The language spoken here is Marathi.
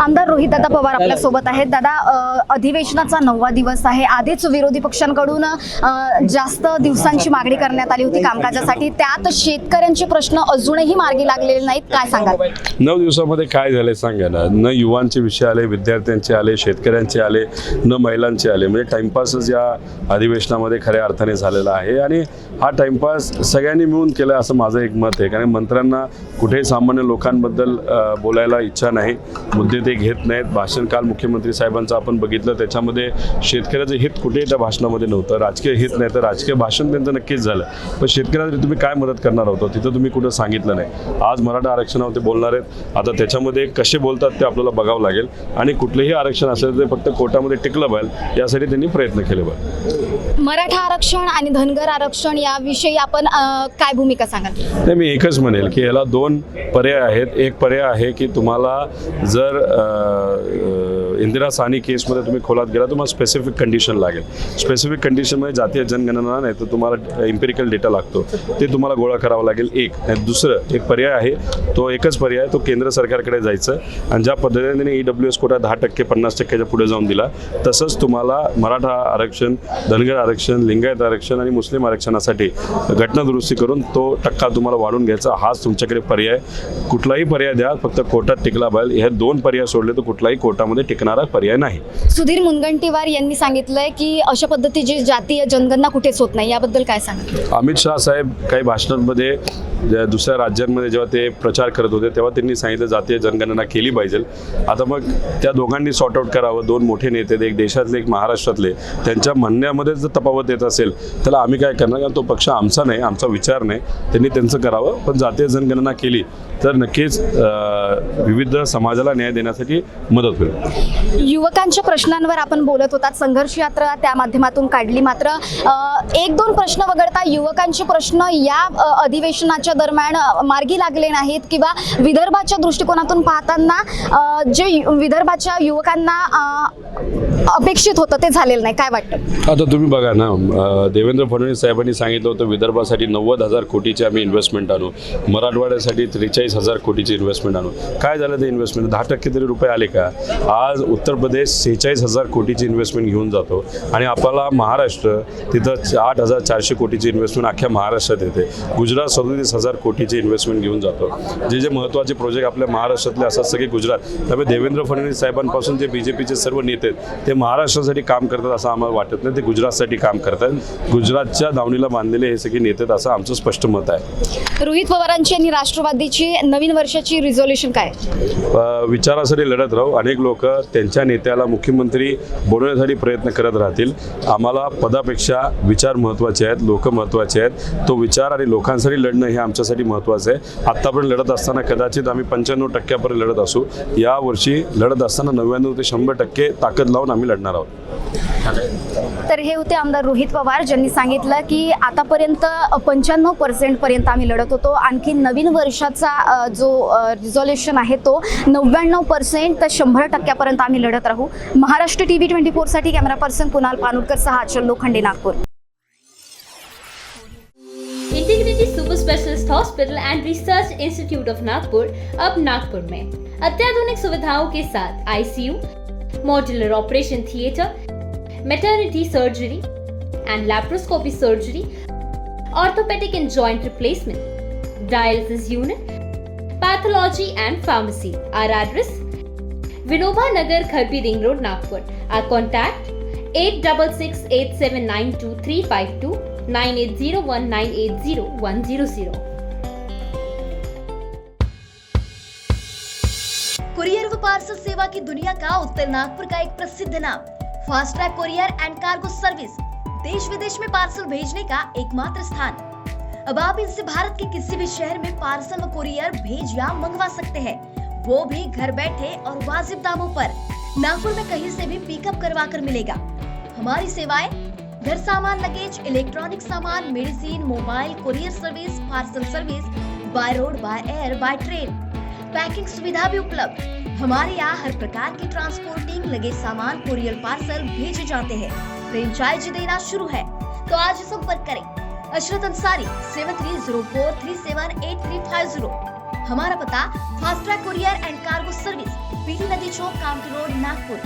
आमदार रोहित दादा पवार आपल्यासोबत आहेत. दादा अधिवेशनाचा नववा दिवस आहे. आधीच विरोधी पक्षांकडून जास्त दिवसांची मागणी करण्यात आली होती कामकाजासाठी. त्यात शेतकऱ्यांचे प्रश्न अजूनही मार्गी लागलेले नाहीत. काय सांगाल? नऊ दिवसामध्ये काय झाले सांगा ना न युवांचे विषय आले विद्यार्थ्यांचे आले शेतकऱ्यांचे आले न महिलांचे आले. म्हणजे टाइमपासच या अधिवेशनामध्ये खऱ्या अर्थाने झालेला आहे. आणि हा टाइमपास सगळ्यांनी मिळून केला असं माझं एक मत आहे. कारण मंत्र्यांना कुठेही सामान्य लोकांबद्दल बोलायला इच्छा नाही. मुद्दे ते घेत नाहीत. भाषण काल मुख्यमंत्री साहेबांचं आपण बघितलं. त्याच्यामध्ये शेतकऱ्याचं हित कुठेही त्या भाषणामध्ये नव्हतं. राजकीय हित नाही तर राजकीय भाषण त्यांचं नक्कीच झालं. पण शेतकऱ्याला तुम्ही काय मदत करणार होतो तिथं तुम्ही कुठं सांगितलं नाही. आज मराठा आरक्षणावर ते बोलणार आहेत. आता त्याच्यामध्ये कसे बोलतात ते आपल्याला बघावं लागेल. आणि कुठलंही आरक्षण असेल ते फक्त कोर्टामध्ये टिकलं पाहिजे. यासाठी त्यांनी प्रयत्न केले पाहिजे. मराठा आरक्षण आणि धनगर आरक्षण याविषयी आपण काय भूमिका सांगाल? नाही मी एकच म्हणेल की याला दोन पर्याय आहेत. एक पर्याय आहे की तुम्हाला जर uh, इंदिरा साहनी केसमध्ये तुम्ही खोलात गेला तुम्हाला स्पेसिफिक कंडिशन लागेल. स्पेसिफिक कंडिशनमध्ये जातीय जनगणना नाही तर तुम्हाला इम्पेरिकल डेटा लागतो. ते तुम्हाला गोळा करावा लागेल एक. दुसरं एक पर्याय आहे तो एकच पर्याय तो केंद्र सरकारकडे जायचं. आणि ज्या पद्धतीने त्यांनी ई डब्ल्यू एस कोटा दहा टक्के पन्नास टक्क्याच्या पुढे जाऊन दिला तसंच तुम्हाला मराठा आरक्षण धनगर आरक्षण लिंगायत आरक्षण आणि मुस्लिम आरक्षणासाठी घटना दुरुस्ती करून तो टक्का तुम्हाला वाढून घ्यायचा. हाच तुमच्याकडे पर्याय कुठलाही पर्याय द्या फक्त कोर्टात टिकला पाहिजे. हे दोन पर्याय सोडले तर कुठलाही कोर्टामध्ये टिकणारा पर्याय नाही. सुधीर मुनगंटीवार यांनी सांगितलंय की अशा पद्धतीची जातीय जनगणना कुठेच होत नाही याबद्दल काय सांगाल? अमित शहा साहेब काही भाषणांमध्ये दुसऱ्या राज्यांमध्ये जेव्हा ते प्रचार करत होते तेव्हा त्यांनी सांगितलं जातीय जनगणना केली पाहिजे. आता मग त्या दोघांनी सॉर्ट आउट करावं. दोन मोठे नेते एक देशातले एक महाराष्ट्रातले. त्यांच्या म्हणण्यामध्ये जर तफावत येत असेल त्याला आम्ही काय करणार? कारण तो पक्ष आमचा नाही आमचा विचार नाही. त्यांनी त्यांचं करावं पण जातीय जनगणना केली. तर नक्कीच विविध समाजाला न्याय देण्यासाठी मदत होईल. युवकांच्या प्रश्नांवर आपण बोलत होतात संघर्ष यात्रा त्या माध्यमातून काढली मात्र एक दोन प्रश्न वगळता युवकांचे प्रश्न या अधिवेशनाच्या दरम्यान मार्गी लागले नाहीत किंवा विदर्भाच्या दृष्टिकोनातून पाहताना जे विदर्भाच्या युवकांना अपेक्षित होतं ते झालेलं नाही. काय वाटतं? आता तुम्ही बघा ना देवेंद्र फडणवीस साहेबांनी सांगितलं होतं विदर्भासाठी नव्वद हजार कोटीची आम्ही इन्व्हेस्टमेंट आणू. मराठवाड्यासाठी त्रेचाळीस हजार कोटीची इन्व्हेस्टमेंट आणू काय झालं ते इन्व्हेस्टमेंट दहा टक्के तरी रुपये आले का? आज उत्तर प्रदेश सेहेचाळीस हजार कोटीची इन्व्हेस्टमेंट घेऊन जातो आणि आपल्याला महाराष्ट्र तिथं आठ हजार चारशे कोटीची इन्व्हेस्टमेंट अख्ख्या महाराष्ट्रात येते. गुजरात सदोतीस हजार कोटीची इन्व्हेस्टमेंट घेऊन जातो. जे जे महत्त्वाचे प्रोजेक्ट आपल्या महाराष्ट्रातले असतात सगळे गुजरात. त्यामुळे देवेंद्र फडणवीस साहेबांपासून जे बी जे पीचे सर्व नेते आहेत ते महाराष्ट्रासाठी काम करतात असं आम्हाला वाटत नाही. ते गुजरातसाठी काम करतात. गुजरातच्या दावणीला बांधलेले हे सगळे नेते आहेत असं आमचं स्पष्ट मत आहे. रोहित पवारांची आणि राष्ट्रवादीची नवीन वर्षाची रिझोल्युशन काय? विचारासाठी लढत राहू. अनेक लोक त्यांच्या नेत्याला मुख्यमंत्री बनवण्यासाठी प्रयत्न करत राहतील. आम्हाला पदापेक्षा विचार महत्त्वाचे आहेत लोक महत्त्वाचे आहेत. तो विचार आणि लोकांसाठी लढणं हे आमच्यासाठी महत्त्वाचं आहे. आत्तापर्यंत लढत असताना कदाचित आम्ही पंच्याण्णव टक्क्यापर्यंत लढत असू. यावर्षी लढत असताना नव्याण्णव ते शंभर टक्के ताकद लावून आम्ही लढणार आहोत. तर हे होते आमदार रोहित पवार ज्यांनी सांगितलं की आतापर्यंत पंच्याण्णव पर्सेंट पर्यंत आम्ही लढत होतो. आणखी नवीन वर्षाचा जो रिझॉल्युशन आहे तो नव्याण्णव पर्सेंट तर शंभर टक्क्यापर्यंत आम्ही लढत राहू. महाराष्ट्र टी व्ही ट्वेंटी फोरसाठी कॅमेरा पर्सन कुणाल पानुरकर सहा Achal Lokhande Nagpur. Integrity super specialist hospital and research institute of Nagpur अब नागपुर में। अत्याधुनिक सुविधाओं के साथ ICU modular operation theatre maternity surgery and laparoscopy surgery orthopaedic and joint replacement dialysis unit pathology and pharmacy our address Vinoba Nagar, Kharbi Ring Road, Nagpur. Our contact 8668792352 9801980100. Courier व पार्सल सेवा की दुनिया का उत्तर नागपुर का एक प्रसिद्ध नाम fast track courier and cargo service देश विदेश में पार्सल भेजने का एकमात्र स्थान अब आप इनसे भारत के किसी भी शहर में पार्सल व कुरियर भेज या मंगवा सकते हैं। वो भी घर बैठे और वाजिब दामों पर। नागपुर में कहीं से भी पिकअप करवा कर मिलेगा। हमारी सेवाएँ, घर सामान लगेज इलेक्ट्रॉनिक सामान medicine mobile courier service parcel service by road by air by train packing सुविधा भी उपलब्ध। हमारे यहाँ हर प्रकार की ट्रांसपोर्टिंग लगे सामान कुरियर पार्सल भेजे जाते हैं। फ्रेंचाइजी देना शुरू है। तो आज संपर्क करें। Ashrat Ansari seven three zero four three seven eight three five zero हमारा पता fast track courier and cargo service PT नदी चौक काउंटी रोड नागपुर।